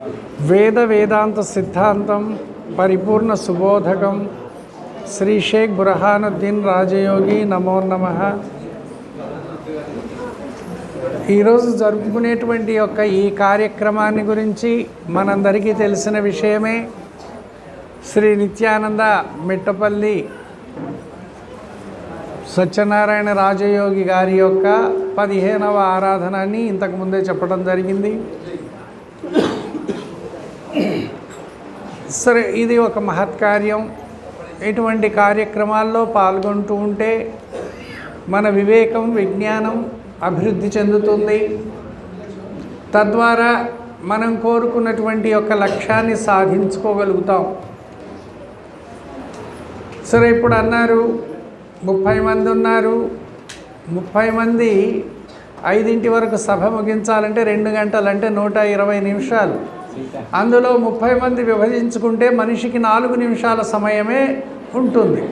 వేద వేదాంత సిద్ధాంతం పరిపూర్ణ సుబోధకం. శ్రీ షేక్ బురహానుద్దీన్ రాజయోగి నమో నమ. ఈరోజు జరుపుకునేటువంటి యొక్క ఈ కార్యక్రమాన్ని గురించి మనందరికీ తెలిసిన విషయమే శ్రీ నిత్యానంద మిట్టపల్లి సత్యనారాయణ రాజయోగి గారి యొక్క పదిహేనవ ఆరాధనని ఇంతకుముందే చెప్పడం జరిగింది. సరే ఇది ఒక మహత్కార్యం ఇటువంటి కార్యక్రమాల్లో పాల్గొంటూ ఉంటే మన వివేకం విజ్ఞానం అభివృద్ధి చెందుతుంది. తద్వారా మనం కోరుకున్నటువంటి యొక్క లక్ష్యాన్ని సాధించుకోగలుగుతాం. సరే ఇప్పుడు అన్నారు ముప్పై మంది ఉన్నారు. ముప్పై మంది ఐదింటి వరకు సభ ముగించాలంటే రెండు గంటలు అంటే నూట ఇరవై నిమిషాలు. అందులో ముప్పై మంది విభజించుకుంటే మనిషికి నాలుగు నిమిషాల సమయమే ఉంటుంది.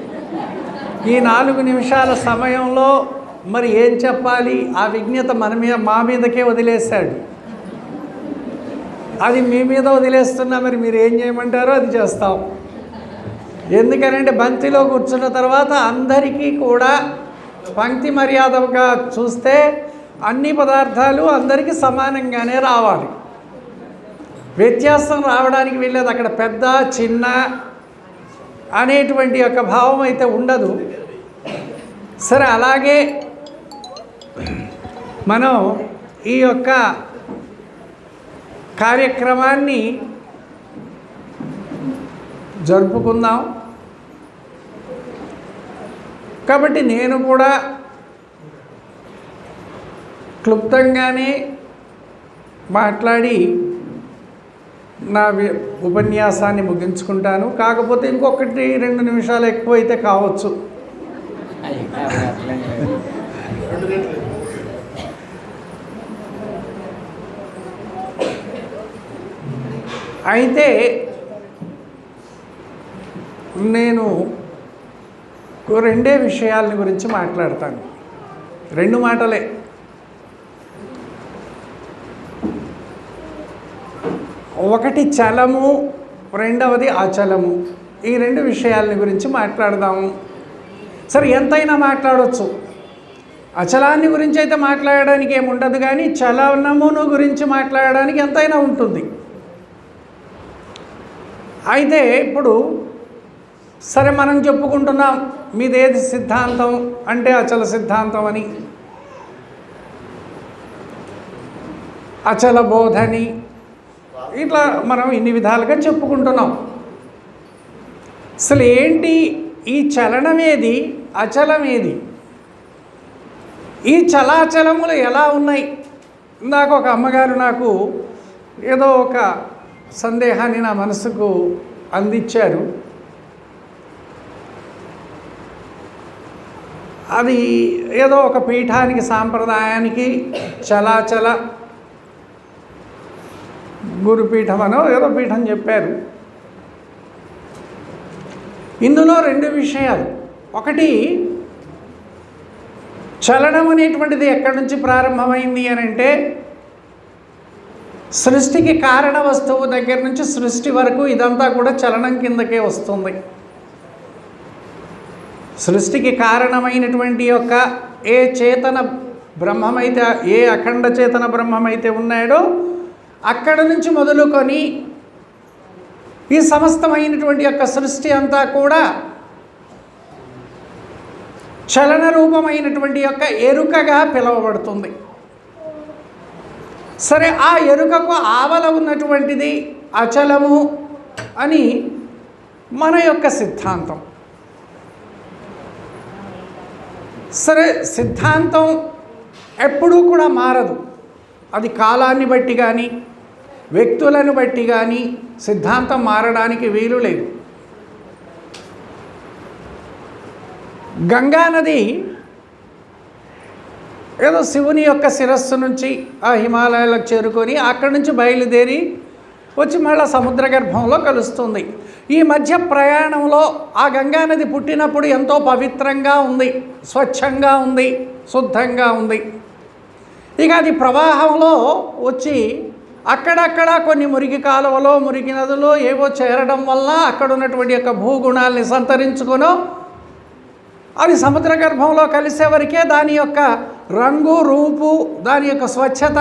ఈ నాలుగు నిమిషాల సమయంలో మరి ఏం చెప్పాలి? ఆ విజ్ఞత మన మీద మా మీదకే వదిలేశాడు. అది మీ మీద వదిలేస్తున్నా మరి మీరు ఏం చేయమంటారో అది చేస్తాం. ఎందుకనంటే బంతిలో కూర్చున్న తర్వాత అందరికీ కూడా పంక్తి మర్యాదగా చూస్తే అన్ని పదార్థాలు అందరికీ సమానంగానే రావాలి. వ్యత్యాసం రావడానికి వెళ్ళేది అక్కడ పెద్ద చిన్న అనేటువంటి యొక్క భావం అయితే ఉండదు. సరే అలాగే మనం ఈ యొక్క కార్యక్రమాన్ని జరుపుకుందాం. కాబట్టి నేను కూడా క్లుప్తంగానే మాట్లాడి నా ఉపన్యాసాన్ని ముగించుకుంటాను. కాకపోతే ఇంకొకటి రెండు నిమిషాలు ఎక్కువ అయితే కావచ్చు. అయితే నేను రెండే విషయాలని గురించి మాట్లాడతాను. రెండు మాటలే. ఒకటి చలము రెండవది అచలము. ఈ రెండు విషయాలని గురించి మాట్లాడదాము. సరే ఎంతైనా మాట్లాడవచ్చు అచలాన్ని గురించి అయితే మాట్లాడడానికి ఏముండదు కానీ చలనమును గురించి మాట్లాడడానికి ఎంతైనా ఉంటుంది. అయితే ఇప్పుడు సరే మనం చెప్పుకుంటున్నాం మీదేది సిద్ధాంతం అంటే అచల సిద్ధాంతం అని. అచల బోధని ఇట్లా మనం ఇన్ని విధాలుగా చెప్పుకుంటున్నాం. అసలు ఏంటి ఈ చలనమేది అచలమేది ఈ చలాచలములు ఎలా ఉన్నాయి? ఇందాక ఒక అమ్మగారు నాకు ఏదో ఒక సందేహాన్ని నా మనసుకు అందించారు అది ఏదో ఒక పీఠానికి సాంప్రదాయానికి చలాచల గురుపీఠం అనో ఏదో పీఠం చెప్పారు. ఇందులో రెండు విషయాలు. ఒకటి చలనం అనేటువంటిది ఎక్కడి నుంచి ప్రారంభమైంది అని అంటే సృష్టికి కారణ వస్తువు దగ్గర నుంచి సృష్టి వరకు ఇదంతా కూడా చలనం కిందకే వస్తుంది. సృష్టికి కారణమైనటువంటి యొక్క ఏ చేతన బ్రహ్మమైతే ఏ అఖండ చేతన బ్రహ్మమైతే ఉన్నాడో అక్కడ నుంచి మొదలుకొని ఈ సమస్తమైనటువంటి యొక్క సృష్టి అంతా కూడా చలన రూపమైనటువంటి యొక్క ఎరుకగా పిలువబడుతుంది. సరే ఆ ఎరుకకు ఆవల ఉన్నటువంటిది అచలము అని మన యొక్క సిద్ధాంతం. సరే సిద్ధాంతం ఎప్పుడూ కూడా మారదు. అది కాలాన్ని బట్టి కానీ వ్యక్తులను బట్టి కానీ సిద్ధాంతం మారడానికి వీలు లేదు. గంగా నది ఏదో శివుని యొక్క శిరస్సు నుంచి ఆ హిమాలయాలకు చేరుకొని అక్కడి నుంచి బయలుదేరి వచ్చి మళ్ళీ సముద్ర గర్భంలో కలుస్తుంది. ఈ మధ్య ప్రయాణంలో ఆ గంగానది పుట్టినప్పుడు ఎంతో పవిత్రంగా ఉంది స్వచ్ఛంగా ఉంది శుద్ధంగా ఉంది. ఇక అది ప్రవాహంలో వచ్చి అక్కడక్కడ కొన్ని మురికి కాలువలో మురికి నదులు ఏవో చేరడం వల్ల అక్కడ ఉన్నటువంటి యొక్క భూగుణాల్ని సంతరించుకునో అవి సముద్ర గర్భంలో కలిసేవరకే దాని యొక్క రంగు రూపు దాని యొక్క స్వచ్ఛత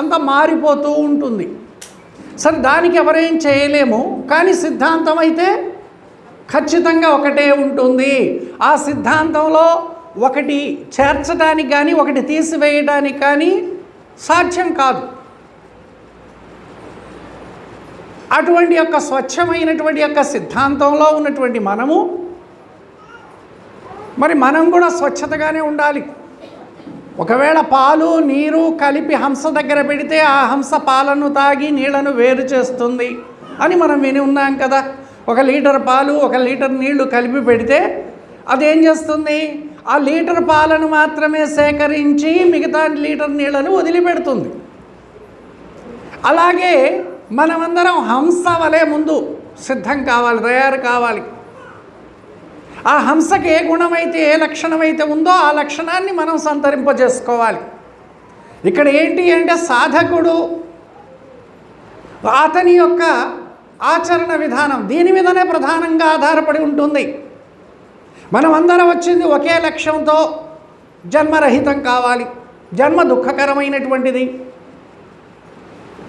అంతా మారిపోతూ ఉంటుంది. సరే దానికి ఎవరేం చేయలేము కానీ సిద్ధాంతం అయితే ఖచ్చితంగా ఒకటే ఉంటుంది. ఆ సిద్ధాంతంలో ఒకటి చేర్చడానికి కానీ ఒకటి తీసివేయడానికి కానీ సాధ్యం కాదు. అటువంటి యొక్క స్వచ్ఛమైనటువంటి యొక్క సిద్ధాంతంలో ఉన్నటువంటి మనము మరి మనం కూడా స్వచ్ఛతగానే ఉండాలి. ఒకవేళ పాలు నీరు కలిపి హంస దగ్గర పెడితే ఆ హంస పాలను తాగి నీళ్ళను వేరు చేస్తుంది అని మనం విని ఉన్నాం కదా. ఒక లీటర్ పాలు ఒక లీటర్ నీళ్ళు కలిపి పెడితే అదేం చేస్తుంది? ఆ లీటర్ పాలను మాత్రమే సేకరించి మిగతా లీటర్ నీళ్ళను వదిలిపెడుతుంది. అలాగే మనమందరం హంస వలె ముందు సిద్ధం కావాలి తయారు కావాలి. ఆ హంసకి ఏ గుణమైతే ఏ లక్షణమైతే ఉందో ఆ లక్షణాన్ని మనం సంతరింపజేసుకోవాలి. ఇక్కడ ఏంటి అంటే సాధకుడు అతని యొక్క ఆచరణ విధానం దీని మీదనే ప్రధానంగా ఆధారపడి ఉంటుంది. మనం అందరం వచ్చింది ఒకే లక్ష్యంతో జన్మరహితం కావాలి. జన్మ దుఃఖకరమైనటువంటిది.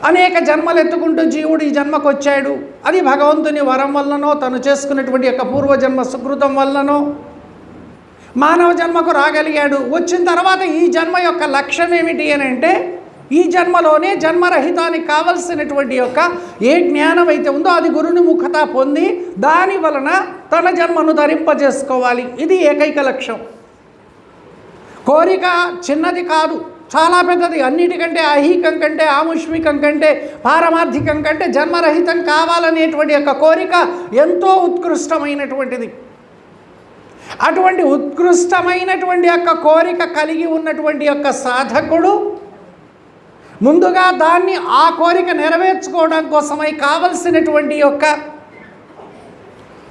అనేక జన్మలు ఎత్తుకుంటూ జీవుడు ఈ జన్మకు వచ్చాడు. అది భగవంతుని వరం వల్లనో తను చేసుకున్నటువంటి యొక్క పూర్వజన్మ సుకృతం వల్లనో మానవ జన్మకు రాగలిగాడు. వచ్చిన తర్వాత ఈ జన్మ యొక్క లక్ష్యం ఏమిటి అని అంటే ఈ జన్మలోనే జన్మరహితానికి కావలసినటువంటి యొక్క ఏ జ్ఞానం అయితే ఉందో అది గురుని ముఖత పొంది దాని వలన తన జన్మను ధరింపజేసుకోవాలి. ఇది ఏకైక లక్ష్యం. కోరిక చిన్నది కాదు చాలా పెద్దది. అన్నిటికంటే ఐహికం కంటే ఆముష్మికం కంటే పారమార్థికం కంటే జన్మరహితం కావాలనేటువంటి యొక్క కోరిక ఎంతో ఉత్కృష్టమైనటువంటిది. అటువంటి ఉత్కృష్టమైనటువంటి యొక్క కోరిక కలిగి ఉన్నటువంటి యొక్క సాధకుడు ముందుగా దాన్ని ఆ కోరిక నెరవేర్చుకోవడం కోసమై కావలసినటువంటి యొక్క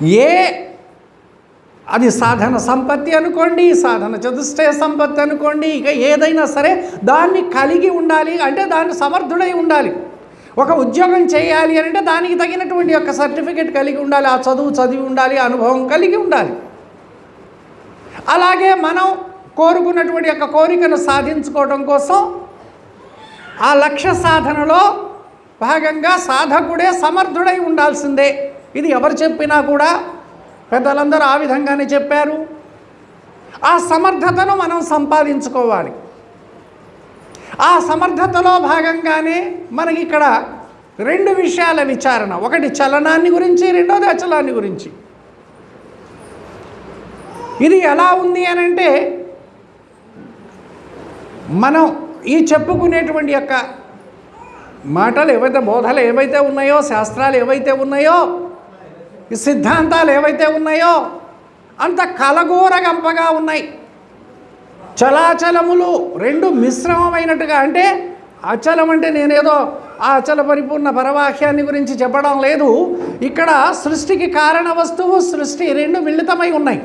ఏ? అది సాధన సంపత్తి అనుకోండి సాధన చతుష్టయ సంపత్తి అనుకోండి. ఇక ఏదైనా సరే దాన్ని కలిగి ఉండాలి అంటే దాన్ని సమర్థుడై ఉండాలి. ఒక ఉద్యోగం చేయాలి అంటే దానికి తగినటువంటి యొక్క సర్టిఫికెట్ కలిగి ఉండాలి ఆ చదువు చదివి ఉండాలి అనుభవం కలిగి ఉండాలి. అలాగే మనం కోరుకున్నటువంటి యొక్క కోరికను సాధించుకోవడం కోసం ఆ లక్ష్య సాధనలో భాగంగా సాధకుడే సమర్థుడై ఉండాల్సిందే. ఇది ఎవరు చెప్పినా కూడా పెద్దలందరూ ఆ విధంగానే చెప్పారు. ఆ సమర్థతను మనం సంపాదించుకోవాలి. ఆ సమర్థతలో భాగంగానే మనకి ఇక్కడ రెండు విషయాల విచారణ. ఒకటి చలనాన్ని గురించి రెండోది అచలాన్ని గురించి. ఇది ఎలా ఉంది అని అంటే మనం ఈ చెప్పుకునేటువంటి యొక్క మాటలు ఏవైతే బోధలు ఏవైతే ఉన్నాయో శాస్త్రాలు ఏవైతే ఉన్నాయో ఈ సిద్ధాంతాలు ఏవైతే ఉన్నాయో అంత కలగూరగంపగా ఉన్నాయి. చలాచలములు రెండు మిశ్రమమైనట్టుగా అంటే అచలం అంటే నేనేదో ఆ అచల పరిపూర్ణ పరవాక్యాన్ని గురించి చెప్పడం లేదు. ఇక్కడ సృష్టికి కారణ వస్తువు సృష్టి రెండు మిళితమై ఉన్నాయి.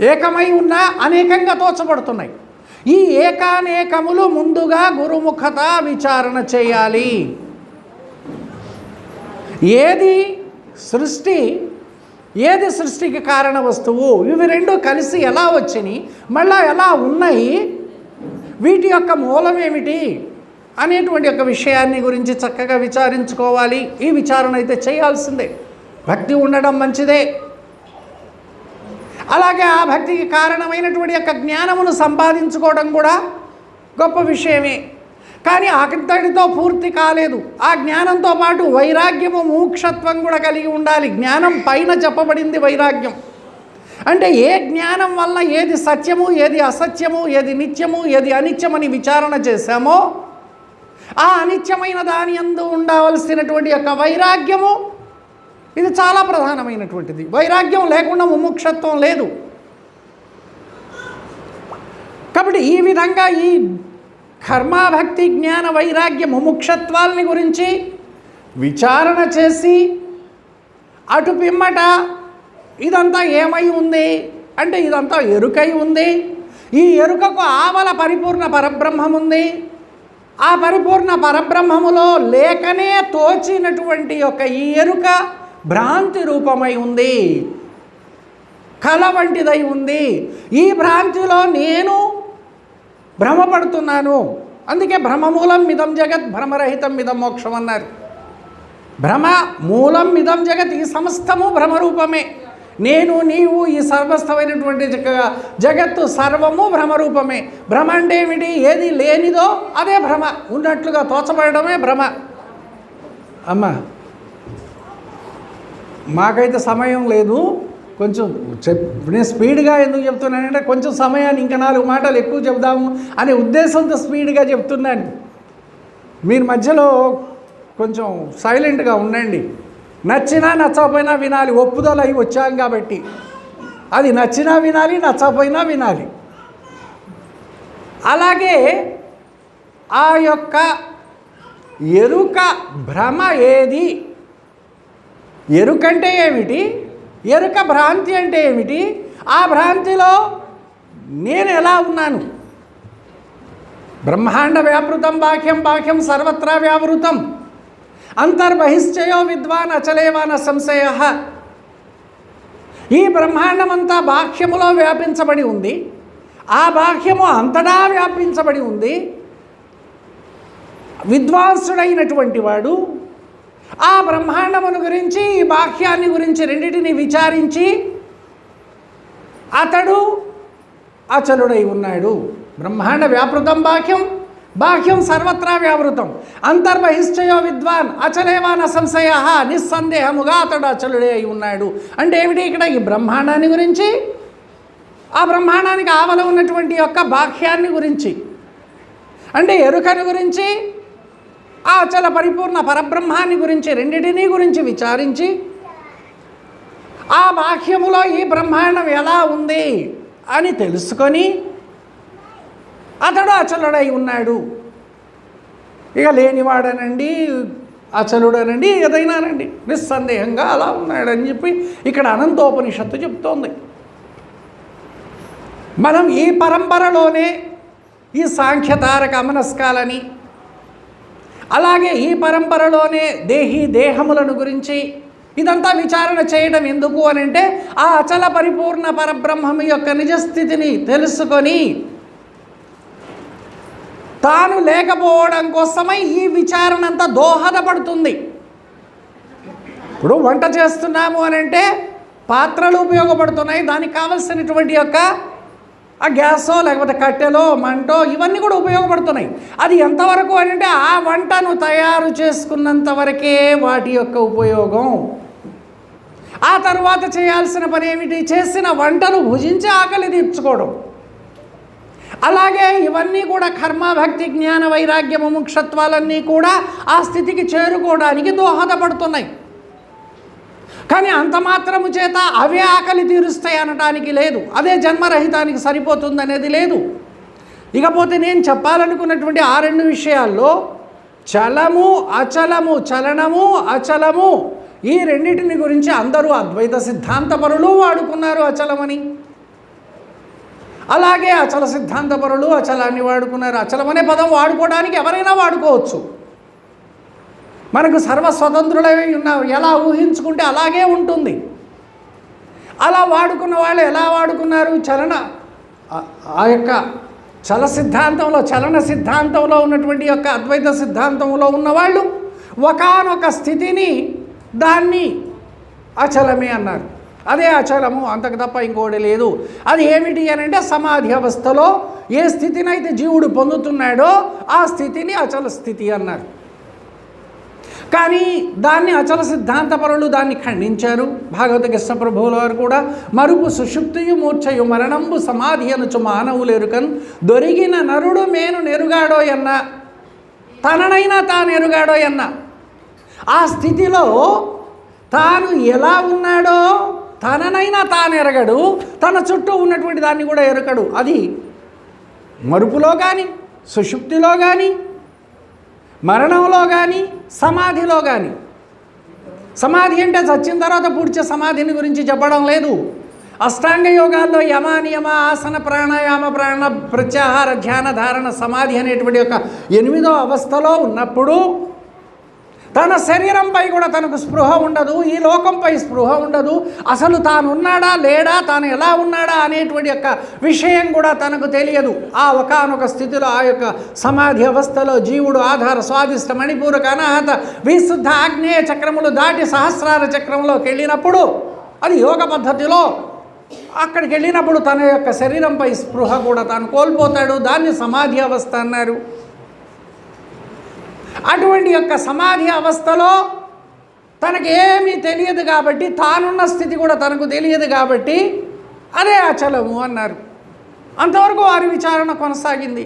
ఏకమై ఉన్నా అనేకంగా తోచబడుతున్నాయి. ఈ ఏకానేకములు ముందుగా గురుముఖత విచారణ చేయాలి. ఏది సృష్టి ఏది సృష్టికి కారణ వస్తువు? ఇవి రెండు కలిసి ఎలా వచ్చినాయి? మళ్ళా ఎలా ఉన్నాయి? వీటి యొక్క మూలం ఏమిటి? అనేటువంటి యొక్క విషయాన్ని గురించి చక్కగా విచారించుకోవాలి. ఈ విచారణ అయితే చేయాల్సిందే. భక్తి ఉండడం మంచిదే. అలాగే ఆ భక్తికి కారణమైనటువంటి యొక్క జ్ఞానమును సంపాదించుకోవడం కూడా గొప్ప విషయమే. కానీ అతడితో పూర్తి కాలేదు. ఆ జ్ఞానంతో పాటు వైరాగ్యము మూక్షత్వం కూడా కలిగి ఉండాలి. జ్ఞానం పైన చెప్పబడింది వైరాగ్యం. అంటే ఏ జ్ఞానం వల్ల ఏది సత్యము ఏది అసత్యము ఏది నిత్యము ఏది అనిత్యమని విచారణ చేశామో ఆ అనిత్యమైన దాని అందు ఉండవలసినటువంటి యొక్క వైరాగ్యము ఇది చాలా ప్రధానమైనటువంటిది. వైరాగ్యం లేకుండా ముముక్షత్వం లేదు. కాబట్టి ఈ విధంగా ఈ కర్మాభక్తి జ్ఞాన వైరాగ్య ముముక్షత్వాల్ని గురించి విచారణ చేసి అటు పిమ్మట ఇదంతా ఏమై ఉంది? అంటే ఇదంతా ఎరుకై ఉంది. ఈ ఎరుకకు ఆవల పరిపూర్ణ పరబ్రహ్మం ఉంది ఆ పరిపూర్ణ పరబ్రహ్మములో లేకనే తోచినటువంటి యొక్క ఈ ఎరుక భ్రాంతి రూపమై ఉంది. కళ వంటిదై ఉంది. ఈ భ్రాంతిలో నేను భ్రమపడుతున్నాను. అందుకే భ్రమ మూలం మిదం జగత్ భ్రమరహితం మిదం మోక్షం అన్నారు. భ్రమ మూలం మిదం జగత్ ఈ సమస్తము భ్రమరూపమే. నేను నీవు ఈ సర్వస్థమైనటువంటి జగత్తు సర్వము భ్రమరూపమే. భ్రమ అంటే ఏమిటి? ఏది లేనిదో అదే భ్రమ. ఉన్నట్లుగా తోచబడమే భ్రమ. అమ్మా మాకైతే సమయం లేదు. కొంచెం చెప్ నేను స్పీడ్గా ఎందుకు చెప్తున్నానంటే కొంచెం సమయాన్ని ఇంకా నాలుగు మాటలు ఎక్కువ చెప్దాము అనే ఉద్దేశంతో స్పీడ్గా చెప్తున్నాను. మీరు మధ్యలో కొంచెం సైలెంట్గా ఉండండి. నచ్చినా నచ్చకపోయినా వినాలి. ఒప్పుదల అయి వచ్చాం కాబట్టి. అది నచ్చినా వినాలి నచ్చకపోయినా వినాలి. అలాగే ఆ యొక్క ఎరుక భ్రమ ఏది? ఎరుకంటే ఏమిటి? ఎరుక భ్రాంతి అంటే ఏమిటి? ఆ భ్రాంతిలో నేను ఎలా ఉన్నాను? బ్రహ్మాండ వ్యాపృతం బాహ్యం బాహ్యం సర్వత్రా వ్యావృతం. అంతర్బహిశ్చయో విద్వాన్ అచలేవాన సంశయ. ఈ బ్రహ్మాండమంతా బాహ్యములో వ్యాపించబడి ఉంది. ఆ బాహ్యము అంతటా వ్యాపించబడి ఉంది. విద్వాంసుడైనటువంటి వాడు ఆ బ్రహ్మాండమును గురించి ఈ బాహ్యాన్ని గురించి రెండింటిని విచారించి అతడు అచలుడై ఉన్నాడు. బ్రహ్మాండ వ్యాపృతం బాహ్యం బాహ్యం సర్వత్రా వ్యావృతం. అంతర్బహిశ్చయో విద్వాన్ అచలేవాన సంశయ నిస్సందేహముగా అతడు అచలుడే అయి ఉన్నాడు. అంటే ఏమిటి ఇక్కడ ఈ బ్రహ్మాండాన్ని గురించి? ఆ బ్రహ్మాండానికి ఆవల ఉన్నటువంటి యొక్క బాహ్యాన్ని గురించి. అంటే ఎరుకని గురించి ఆ అచల పరిపూర్ణ పరబ్రహ్మాన్ని గురించి రెండిటినీ గురించి విచారించి ఆ బాహ్యములో ఈ బ్రహ్మాండం ఎలా ఉంది? అని తెలుసుకొని అతడు అచలుడై ఉన్నాడు. ఇక లేనివాడనండి అచలుడనండి ఏదైనానండి నిస్సందేహంగా అలా ఉన్నాడని చెప్పి ఇక్కడ అనంతోపనిషత్తు చెప్తోంది. మనం ఈ పరంపరలోనే ఈ సాంఖ్యతారక అమనస్కాలని అలాగే ఈ పరంపరలోనే దేహి దేహములను గురించి ఇదంతా విచారణ చేయడం ఎందుకు అని అంటే ఆ అచల పరిపూర్ణ పరబ్రహ్మము యొక్క నిజస్థితిని తెలుసుకొని తాను లేకపోవడం కోసమై ఈ విచారణ అంతా దోహదపడుతుంది. ఇప్పుడు వంట చేస్తున్నాము అని అంటే పాత్రలు ఉపయోగపడుతున్నాయి. దానికి కావలసినటువంటి యొక్క ఆ గ్యాసో లేకపోతే కట్టెలో మంటో ఇవన్నీ కూడా ఉపయోగపడుతున్నాయి. అది ఎంతవరకు అని అంటే ఆ వంటను తయారు చేసుకున్నంత వరకే వాటి యొక్క ఉపయోగం. ఆ తర్వాత చేయాల్సిన పని ఏమిటి? చేసిన వంటను భుజించి ఆకలి తీర్చుకోవడం. అలాగే ఇవన్నీ కూడా కర్మ భక్తి జ్ఞాన వైరాగ్య ముముక్షత్వాలన్నీ కూడా ఆ స్థితికి చేరుకోవడానికి దోహదపడుతున్నాయి. కానీ అంత మాత్రము చేత అవే ఆకలి తీరుస్తాయి అనటానికి లేదు. అదే జన్మరహితానికి సరిపోతుంది అనేది లేదు. ఇకపోతే నేను చెప్పాలనుకున్నటువంటి ఆ రెండు విషయాల్లో చలము అచలము చలనము అచలము ఈ రెండింటిని గురించి అందరూ అద్వైత సిద్ధాంతపరులు వాడుకున్నారు అచలమని. అలాగే అచల సిద్ధాంతపరులు అచలాన్ని వాడుకున్నారు. అచలమనే పదం వాడుకోవడానికి ఎవరైనా వాడుకోవచ్చు. మనకు సర్వ స్వతంత్రులై ఉన్నావు. ఎలా ఊహించుకుంటే అలాగే ఉంటుంది. అలా వాడుకున్న వాళ్ళు ఎలా వాడుకున్నారు? చలన ఆ- యొక్క చల సిద్ధాంతంలో చలన సిద్ధాంతంలో ఉన్నటువంటి యొక్క అద్వైత సిద్ధాంతంలో ఉన్నవాళ్ళు ఒకానొక స్థితిని దాన్ని అచలమే అన్నారు. అదే అచలము అంతకు తప్ప ఇంకోటి లేదు. అది ఏమిటి అని అంటే సమాధి అవస్థలో ఏ స్థితినైతే జీవుడు పొందుతున్నాడో ఆ స్థితిని అచల స్థితి అన్నారు. కానీ దాన్ని అచల సిద్ధాంతపరులు దాన్ని ఖండించారు. భాగవత కృష్ణప్రభువుల వారు కూడా మరుపు సుషుప్తియు మూర్ఛయు మరణంబు సమాధి అనుచు మానవులెరుకన్ దొరిగిన నరుడు మేను నెరుగాడో ఎన్న? తననైనా తాను ఎరుగాడో ఎన్న? ఆ స్థితిలో తాను ఎలా ఉన్నాడో తననైనా తాను ఎరగడు తన చుట్టూ ఉన్నటువంటి దాన్ని కూడా ఎరగడు అది మరుపులో కానీ సుషుప్తిలో కానీ మరణంలో కానీ సమాధిలో కానీ సమాధి అంటే చచ్చిన తర్వాత పూడ్చే సమాధిని గురించి చెప్పడం లేదు. అష్టాంగ యోగాల్లో యమ నియమ ఆసన ప్రాణాయామ ప్రాణ ప్రత్యాహార ధ్యాన ధారణ సమాధి అనేటువంటి యొక్క ఎనిమిదో అవస్థలో ఉన్నప్పుడు తన శరీరంపై కూడా తనకు స్పృహ ఉండదు ఈ లోకంపై స్పృహ ఉండదు. అసలు తానున్నాడా లేడా తాను ఎలా ఉన్నాడా అనేటువంటి యొక్క విషయం కూడా తనకు తెలియదు. ఆ ఒకానొక స్థితిలో ఆ యొక్క సమాధి అవస్థలో జీవుడు ఆధార స్వాదిష్ట మణిపూరక అనాహత విశుద్ధ ఆగ్నేయ చక్రములు దాటి సహస్రార చక్రంలోకి వెళ్ళినప్పుడు అది యోగ పద్ధతిలో అక్కడికి వెళ్ళినప్పుడు తన యొక్క శరీరంపై స్పృహ కూడా తాను కోల్పోతాడు. దాన్ని సమాధి అవస్థ అన్నారు. అటువంటి యొక్క సమాధి అవస్థలో తనకి ఏమీ తెలియదు కాబట్టి తానున్న స్థితి కూడా తనకు తెలియదు కాబట్టి అదే అచలము అన్నారు. అంతవరకు వారి విచారణ కొనసాగింది.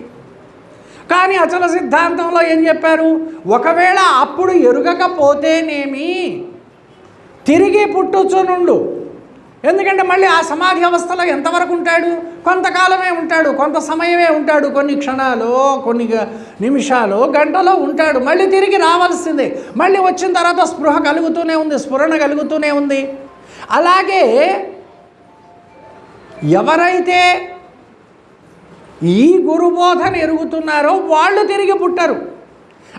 కానీ అచల సిద్ధాంతంలో ఏం చెప్పారు? ఒకవేళ అప్పుడు ఎరుగకపోతేనేమి తిరిగి పుట్టుచునుండు. ఎందుకంటే మళ్ళీ ఆ సమాధి అవస్థలో ఎంతవరకు ఉంటాడు? కొంతకాలమే ఉంటాడు కొంత సమయమే ఉంటాడు కొన్ని క్షణాలు కొన్ని నిమిషాలు గంటలో ఉంటాడు. మళ్ళీ తిరిగి రావాల్సిందే. మళ్ళీ వచ్చిన తర్వాత స్పృహ కలుగుతూనే ఉంది స్ఫురణ కలుగుతూనే ఉంది. అలాగే ఎవరైతే ఈ గురుబోధన ఎరుగుతున్నారో వాళ్ళు తిరిగి పుట్టరు.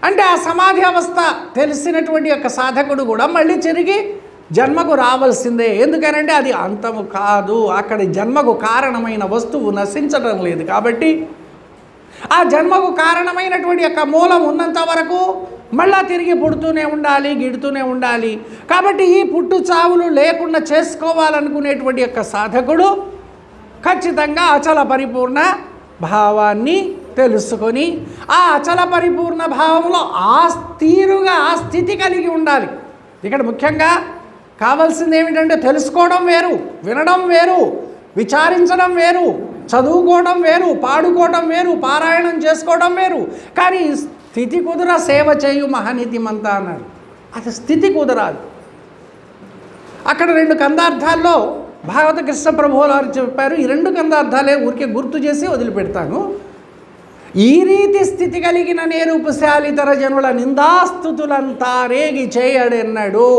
అంటే ఆ సమాధి అవస్థ తెలిసినటువంటి యొక్క సాధకుడు కూడా మళ్ళీ తిరిగి జన్మకు రావాల్సిందే. ఎందుకనంటే అది అంతము కాదు. అక్కడ జన్మకు కారణమైన వస్తువు నశించడం లేదు కాబట్టి ఆ జన్మకు కారణమైనటువంటి యొక్క మూలం ఉన్నంత వరకు మళ్ళా తిరిగి పుడుతూనే ఉండాలి గిడుతూనే ఉండాలి. కాబట్టి ఈ పుట్టు చావులు లేకుండా చేసుకోవాలనుకునేటువంటి యొక్క సాధకుడు ఖచ్చితంగా అచల పరిపూర్ణ భావాన్ని తెలుసుకొని ఆ అచల పరిపూర్ణ భావంలో ఆ తీరుగా ఆ స్థితి కలిగి ఉండాలి. ఇక్కడ ముఖ్యంగా కావాల్సింది ఏమిటంటే తెలుసుకోవడం వేరు వినడం వేరు విచారించడం వేరు చదువుకోవడం వేరు పాడుకోవడం వేరు పారాయణం చేసుకోవడం వేరు. కానీ స్థితి కుదర సేవ చేయు మహనీతిమంతా అన్నారు. అది స్థితి కుదరాదు. అక్కడ రెండు కందార్థాల్లో భాగవత కృష్ణ ప్రభువులు వారు చెప్పారు ఈ రెండు కందార్థాలే ఊరికే గుర్తు చేసి వదిలిపెడతాను. ఈ రీతి స్థితి కలిగిన నేరూపశాలితర జనుల నిందాస్తుతులంతా రేగి చేయడెన్నడు?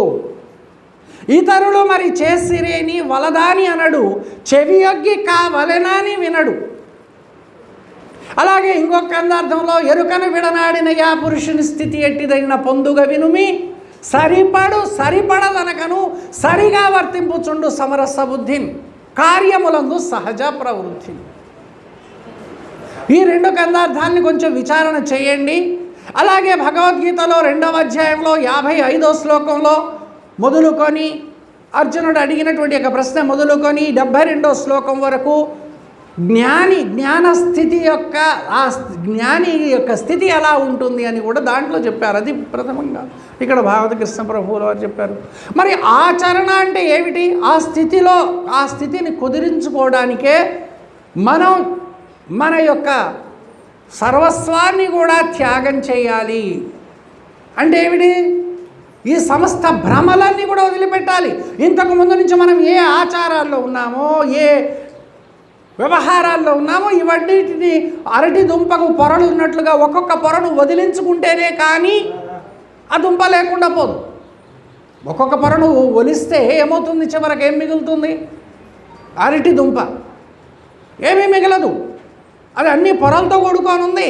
ఇతరులు మరి చేసిరేని వలదాని అనడు చెవియొగ్గి కావలెనని వినడు. అలాగే ఇంకొక కందార్థంలో ఎరుకను విడనాడిన యా పురుషుని స్థితి ఎట్టిదైన పొందుగ వినుమి? సరిపడు సరిపడదనకను సరిగా వర్తింపుచుండు సమరస బుద్ధిని కార్యములందు సహజ ప్రవృత్తి ఈ రెండు కందార్థాన్ని కొంచెం విచారణ చేయండి. అలాగే భగవద్గీతలో రెండవ అధ్యాయంలో యాభై ఐదో శ్లోకంలో మొదలుకొని అర్జునుడు అడిగినటువంటి ఒక ప్రశ్న మొదలుకొని డెబ్భై రెండో శ్లోకం వరకు జ్ఞాని జ్ఞాన స్థితి యొక్క ఆ జ్ఞాని యొక్క స్థితి ఎలా ఉంటుంది అని కూడా దాంట్లో చెప్పారు. అది ప్రథమంగా ఇక్కడ భారతకృష్ణ ప్రభువులు వారు చెప్పారు. మరి ఆచరణ అంటే ఏమిటి? ఆ స్థితిలో ఆ స్థితిని కుదిరించుకోవడానికే మనం మన యొక్క సర్వస్వాన్ని కూడా త్యాగం చేయాలి. అంటే ఏమిటి? ఈ సమస్త భ్రమలన్నీ కూడా వదిలిపెట్టాలి. ఇంతకు ముందు నుంచి మనం ఏ ఆచారాల్లో ఉన్నామో ఏ వ్యవహారాల్లో ఉన్నామో ఇవన్నిటిని అరటి దుంపకు పొరలు ఉన్నట్లుగా ఒక్కొక్క పొరను వదిలించుకుంటేనే కానీ ఆ దుంప లేకుండా పోదు. ఒక్కొక్క పొరను ఒలిస్తే ఏమవుతుంది? చివరికి ఏం మిగులుతుంది? అరటి దుంప. ఏమీ మిగలదు. అది అన్ని పొరలతో కూడుకొని ఉంది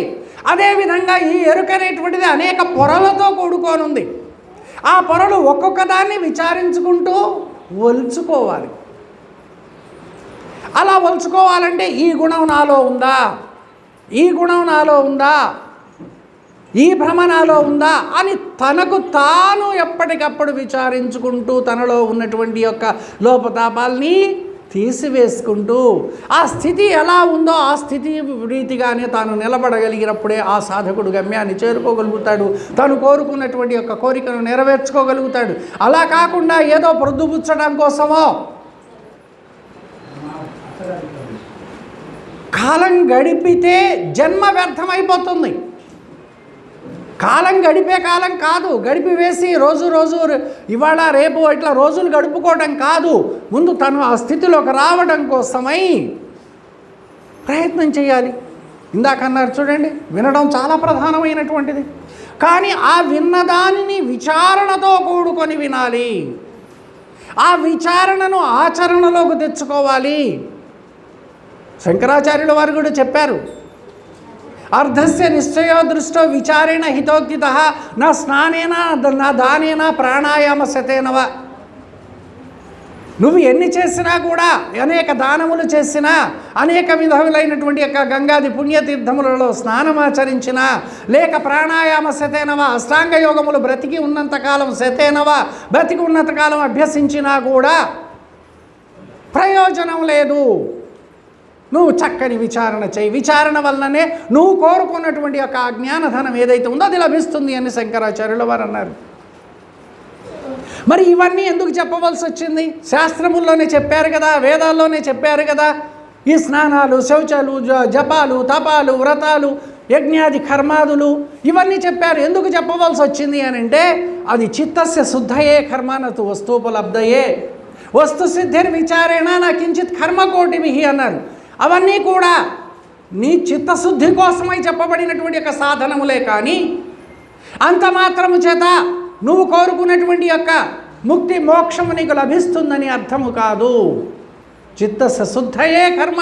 అదేవిధంగా ఈ ఎరుక అనేటువంటిది అనేక పొరలతో కూడుకొని ఉంది ఆ పొరలు ఒక్కొక్క దాన్ని విచారించుకుంటూ ఒలుచుకోవాలి. అలా ఒలుచుకోవాలంటే ఈ గుణం నాలో ఉందా? ఈ గుణం నాలో ఉందా? ఈ భ్రమ నాలో ఉందా? అని తనకు తాను ఎప్పటికప్పుడు విచారించుకుంటూ తనలో ఉన్నటువంటి యొక్క లోపతాపాల్ని తీసివేసుకుంటూ ఆ స్థితి ఎలా ఉందో ఆ స్థితి రీతిగానే తాను నిలబడగలిగినప్పుడే ఆ సాధకుడు గమ్యాన్ని చేరుకోగలుగుతాడు. తను కోరుకున్నటువంటి యొక్క కోరికను నెరవేర్చుకోగలుగుతాడు. అలా కాకుండా ఏదో ప్రొద్దుపుచ్చడం కోసమో కాలం గడిపితే జన్మ వ్యర్థమైపోతుంది. కాలం గడిపే కాలం కాదు. గడిపి వేసి రోజు రోజు ఇవాళ రేపు ఇట్లా రోజులు గడుపుకోవడం కాదు. ముందు తను ఆ స్థితిలోకి రావడం కోసమై ప్రయత్నం చేయాలి. ఇందాక అన్నారు చూడండి వినడం చాలా ప్రధానమైనటువంటిది. కానీ ఆ విన్నదానిని విచారణతో కూడుకొని వినాలి. ఆ విచారణను ఆచరణలోకి తెచ్చుకోవాలి. శంకరాచార్యుల వారు కూడా చెప్పారు అర్ధస్య నిశ్చయో దృష్టో విచారేణ హితోక్తిత. నా స్నానేన నా దానేన ప్రాణాయామ శతేనవ నువ్వు ఎన్ని చేసినా కూడా అనేక దానములు చేసినా అనేక విధములైనటువంటి యొక్క గంగాది పుణ్యతీర్థములలో స్నానమాచరించినా లేక ప్రాణాయామ శతేనవ అష్టాంగ యోగములు బ్రతికి ఉన్నంతకాలం శతేనవ బ్రతికి ఉన్నంతకాలం అభ్యసించినా కూడా ప్రయోజనం లేదు. నువ్వు చక్కని విచారణ చేయి. విచారణ వల్లనే నువ్వు కోరుకున్నటువంటి యొక్క జ్ఞానధనం ఏదైతే ఉందో అది లభిస్తుంది అని శంకరాచార్యుల వారు అన్నారు. మరి ఇవన్నీ ఎందుకు చెప్పవలసి వచ్చింది? శాస్త్రముల్లోనే చెప్పారు కదా వేదాల్లోనే చెప్పారు కదా. ఈ స్నానాలు శౌచాలు జ- జపాలు తపాలు వ్రతాలు యజ్ఞాది కర్మాదులు ఇవన్నీ చెప్పారు. ఎందుకు చెప్పవలసి వచ్చింది అని అంటే అది చిత్తస్య శుద్ధయే కర్మానతు వస్తూపలబ్ధయే వస్తు సిద్ధిర్ విచారేణ నా కించిత్ కర్మకోటిమి అన్నారు. అవన్నీ కూడా నీ చిత్తశుద్ధి కోసమై చెప్పబడినటువంటి యొక్క సాధనములే కానీ అంత మాత్రము చేత నువ్వు కోరుకున్నటువంటి యొక్క ముక్తి మోక్షము నీకు లభిస్తుందని అర్థము కాదు. చిత్త శుద్ధయే కర్మ.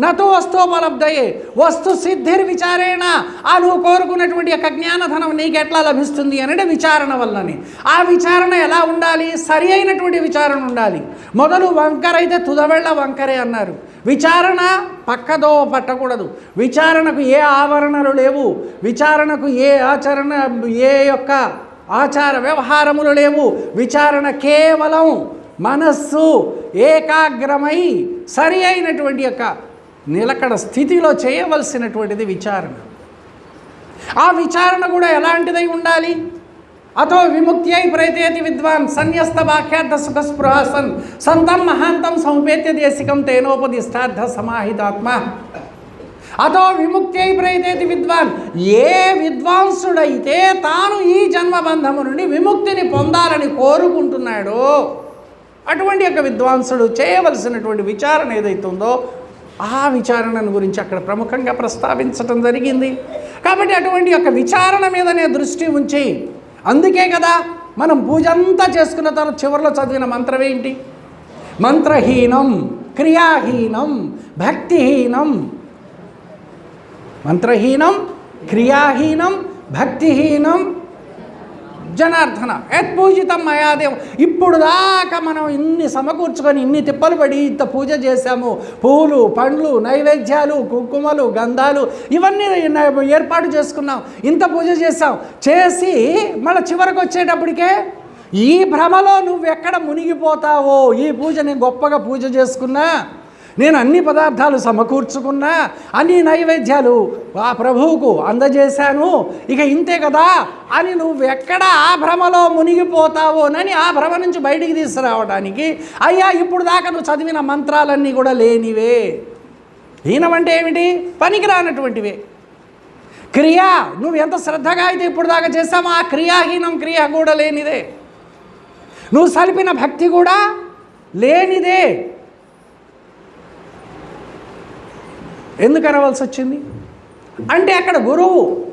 నతో వస్తోపలబ్ధయే వస్తు సిద్ధిర్ విచారేణ. ఆ నువ్వు కోరుకున్నటువంటి యొక్క జ్ఞానధనం నీకు ఎట్లా లభిస్తుంది అనేది విచారణ వల్లని. ఆ విచారణ ఎలా ఉండాలి? సరి అయినటువంటి విచారణ ఉండాలి. మొదలు వంకరైతే తుదవెళ్ళ వంకరే అన్నారు. విచారణ పక్కదో పట్టకూడదు. విచారణకు ఏ ఆవరణలు లేవు. విచారణకు ఏ ఆచరణ ఏ యొక్క ఆచార వ్యవహారములు లేవు. విచారణ కేవలం మనస్సు ఏకాగ్రమై సరి అయినటువంటి యొక్క నిలకడ స్థితిలో చేయవలసినటువంటిది విచారణ. ఆ విచారణ కూడా ఎలాంటిదై ఉండాలి? అతో విముక్తి అయి ప్రయతేతి విద్వాన్ సన్యస్త వాఖ్యార్థ సుఖస్పృహ సంతం మహాంతం సముపేత్య దేశికం తేనోపదిష్టార్థ సమాహితాత్మ. అతో విముక్తి అయి ప్రయతేతి విద్వాన్ ఏ విద్వాంసుడైతే తాను ఈ జన్మబంధము నుండి విముక్తిని పొందాలని కోరుకుంటున్నాడో అటువంటి యొక్క విద్వాంసుడు చేయవలసినటువంటి విచారణ ఏదైతే ఉందో ఆ విచారణను గురించి అక్కడ ప్రముఖంగా ప్రస్తావించటం జరిగింది. కాబట్టి అటువంటి యొక్క విచారణ మీదనే దృష్టి ఉంచి అందుకే కదా మనం పూజ అంతా చేసుకున్న తర్వాత చివరిలో చదివిన మంత్రం ఏంటి? మంత్రహీనం క్రియాహీనం భక్తిహీనం. మంత్రహీనం క్రియాహీనం భక్తిహీనం జనార్దన యత్పూజితం మయాదేవం ఇప్పుడు దాకా మనం ఇన్ని సమకూర్చుకొని ఇన్ని తిప్పలు పడి ఇంత పూజ చేశాము. పూలు పండ్లు నైవేద్యాలు కుంకుమలు గంధాలు ఇవన్నీ ఏర్పాటు చేసుకున్నాం. ఇంత పూజ చేసాం చేసి మళ్ళీ చివరికి వచ్చేటప్పటికే ఈ భ్రమలో నువ్వు ఎక్కడ మునిగిపోతావో ఈ పూజ నేను గొప్పగా పూజ చేసుకున్నా నేను అన్ని పదార్థాలు సమకూర్చుకున్నా అన్ని నైవేద్యాలు ఆ ప్రభువుకు అందజేశాను. ఇక ఇంతే కదా అని నువ్వు ఎక్కడ ఆ భ్రమలో మునిగిపోతావోనని ఆ భ్రమ నుంచి బయటికి తీసుకురావడానికి అయ్యా ఇప్పుడు దాకా నువ్వు చదివిన మంత్రాలన్నీ కూడా లేనివే. హీనమంటే ఏమిటి? పనికిరానటువంటివే. క్రియ నువ్వు ఎంత శ్రద్ధగా అయితే ఇప్పుడు దాకా చేస్తామో ఆ క్రియాహీనం క్రియ కూడా లేనిదే. నువ్వు సలిపిన భక్తి కూడా లేనిదే. ఎందుకు అరవాల్సి వచ్చింది? అంటే అక్కడ గురువు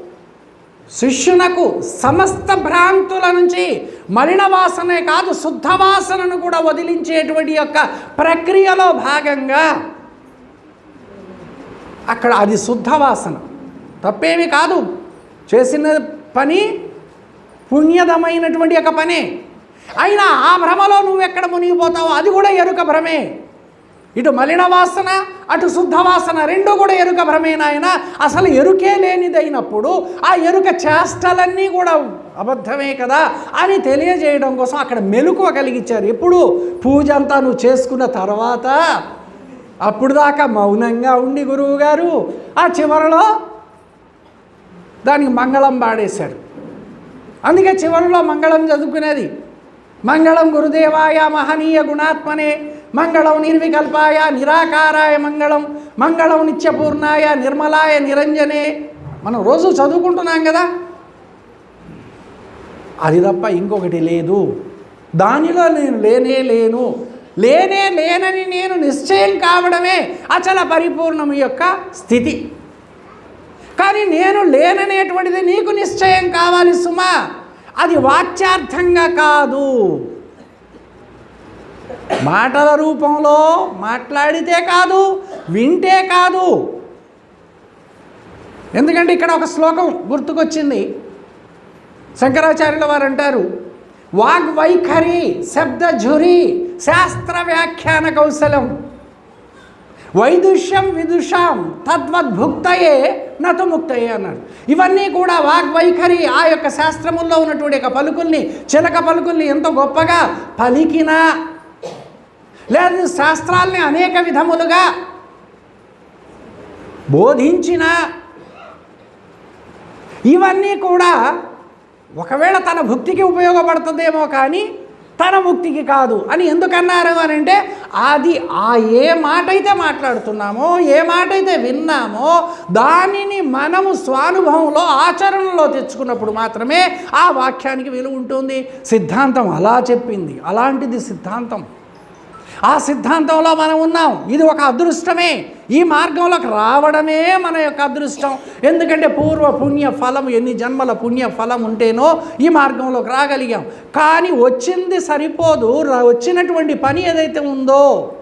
శిష్యునకు సమస్త భ్రాంతుల నుంచి మలిన వాసనే కాదు శుద్ధ వాసనను కూడా వదిలించేటువంటి యొక్క ప్రక్రియలో భాగంగా అక్కడ అది శుద్ధ వాసన తప్పేమి కాదు. చేసిన పని పుణ్యదమైనటువంటి ఒక పనే. అయినా ఆ భ్రమలో నువ్వు ఎక్కడ మునిగిపోతావో అది కూడా ఎరుక భ్రమే. ఇటు మలిన వాసన అటు శుద్ధ వాసన రెండు కూడా ఎరుక భ్రమేనాయన అసలు ఎరుకే లేనిదైనప్పుడు ఆ ఎరుక చేష్టలన్నీ కూడా అబద్ధమే కదా అని తెలియజేయడం కోసం అక్కడ మెలకువ కలిగించారు ఎప్పుడు? పూజ అంతా నువ్వు చేసుకున్న తర్వాత. అప్పుడు దాకా మౌనంగా ఉండి గురువు గారు ఆ చివరిలో దానికి మంగళం పాడేశాడు అందుకే చివరిలో మంగళం చదువుకునేది. మంగళం గురుదేవాయ మహనీయ గుణాత్మనే. మంగళం నిర్వికల్పాయ నిరాకారాయ మంగళం మంగళం నిత్యపూర్ణాయ నిర్మలాయ నిరంజనే. మనం రోజు చదువుకుంటున్నాం కదా. అది తప్ప ఇంకొకటి లేదు. దానిలో నేను లేనే లేను. లేనే లేనని నేను నిశ్చయం కావడమే అచల పరిపూర్ణము యొక్క స్థితి. కానీ నేను లేననేటువంటిది నీకు నిశ్చయం కావాలి సుమా. అది వాచ్యార్థంగా కాదు. మాటల రూపంలో మాట్లాడితే కాదు వింటే కాదు. ఎందుకంటే ఇక్కడ ఒక శ్లోకం గుర్తుకొచ్చింది. శంకరాచార్యుల వారు అంటారు వాగ్వైఖరి శబ్దఝురి శాస్త్ర వ్యాఖ్యాన కౌశలం. వైదుష్యం విదుషాం తద్వద్భుక్తయే నతు ముక్తయే అన్నాడు. ఇవన్నీ కూడా వాగ్వైఖరి ఆ యొక్క శాస్త్రముల్లో ఉన్నటువంటి యొక్క పలుకుల్ని చిలక పలుకుల్ని ఎంతో గొప్పగా పలికినా లేదు శాస్త్రాల్ని అనేక విధములుగా బోధించిన ఇవన్నీ కూడా ఒకవేళ తన భుక్తికి ఉపయోగపడుతుందేమో కానీ తన ముక్తికి కాదు అని ఎందుకన్నారు అని అంటే అది ఆ ఏ మాట అయితే మాట్లాడుతున్నామో ఏ మాట అయితే విన్నామో దానిని మనము స్వానుభవంలో ఆచరణలో తెచ్చుకున్నప్పుడు మాత్రమే ఆ వాక్యానికి విలువ ఉంటుంది. సిద్ధాంతం అలా చెప్పింది. అలాంటిది సిద్ధాంతం. ఆ సిద్ధాంతంలో మనం ఉన్నాం. ఇది ఒక అదృష్టమే. ఈ మార్గంలోకి రావడమే మన యొక్క అదృష్టం. ఎందుకంటే పూర్వ పుణ్య ఫలం ఎన్ని జన్మల పుణ్య ఫలం ఉంటేనో ఈ మార్గంలోకి రాగలిగాం. కానీ వచ్చింది సరిపోదు. వచ్చినటువంటి పని ఏదైతే ఉందో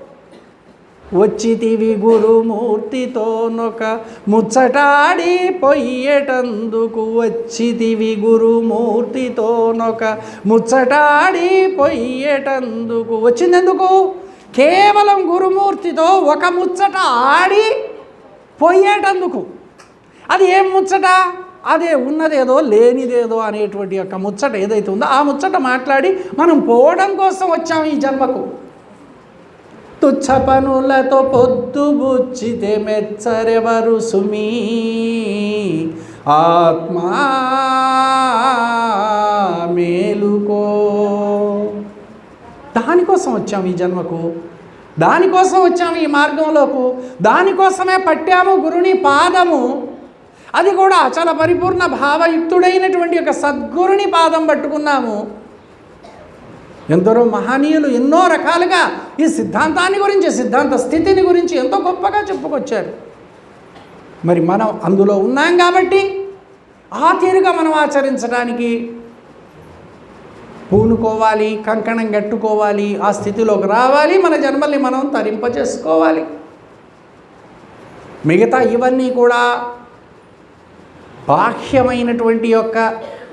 వచ్చితివి గురుమూర్తితోనొక ముచ్చటాడి పొయ్యేటందుకు వచ్చితివి గురుమూర్తితోనొక ముచ్చటాడి పొయ్యేటందుకు. వచ్చిందెందుకు? కేవలం గురుమూర్తితో ఒక ముచ్చట ఆడి పోయేటందుకు. అది ఏం ముచ్చట? అదే ఉన్నదేదో లేనిదేదో అనేటువంటి యొక్క ముచ్చట ఏదైతే ఉందో ఆ ముచ్చట మాట్లాడి మనం పోవడం కోసం వచ్చాం ఈ జన్మకు. తుచ్చ పనులతో పొద్దుబుచ్చితే మెచ్చరెవరు సుమీ? ఆత్మా మేలుకో దానికోసం వచ్చాము ఈ జన్మకు. దానికోసం వచ్చాము ఈ మార్గంలోకు. దానికోసమే పట్టాము గురుని పాదము. అది కూడా చాలా పరిపూర్ణ భావయుక్తుడైనటువంటి ఒక సద్గురుని పాదం పట్టుకున్నాము. ఎందరో మహనీయులు ఎన్నో రకాలుగా ఈ సిద్ధాంతాన్ని గురించి సిద్ధాంత స్థితిని గురించి ఎంతో గొప్పగా చెప్పుకొచ్చారు. మరి మనం అందులో ఉన్నాం కాబట్టి ఆ తీరుగా మనం ఆచరించడానికి పూనుకోవాలి కంకణం కట్టుకోవాలి ఆ స్థితిలోకి రావాలి మన జన్మల్ని మనం తరింపచేసుకోవాలి మిగతా ఇవన్నీ కూడా బాహ్యమైనటువంటి యొక్క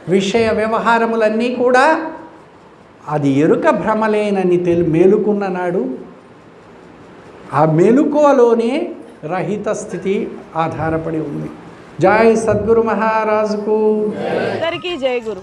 విషయ వ్యవహారములన్నీ కూడా అది ఎరుక భ్రమలేనని తెలు మేలుకున్న నాడు ఆ మెలుకువలోనే రహిత స్థితి ఆధారపడి ఉంది. జై సద్గురు మహారాజుకు. అందరికీ జయ గురు.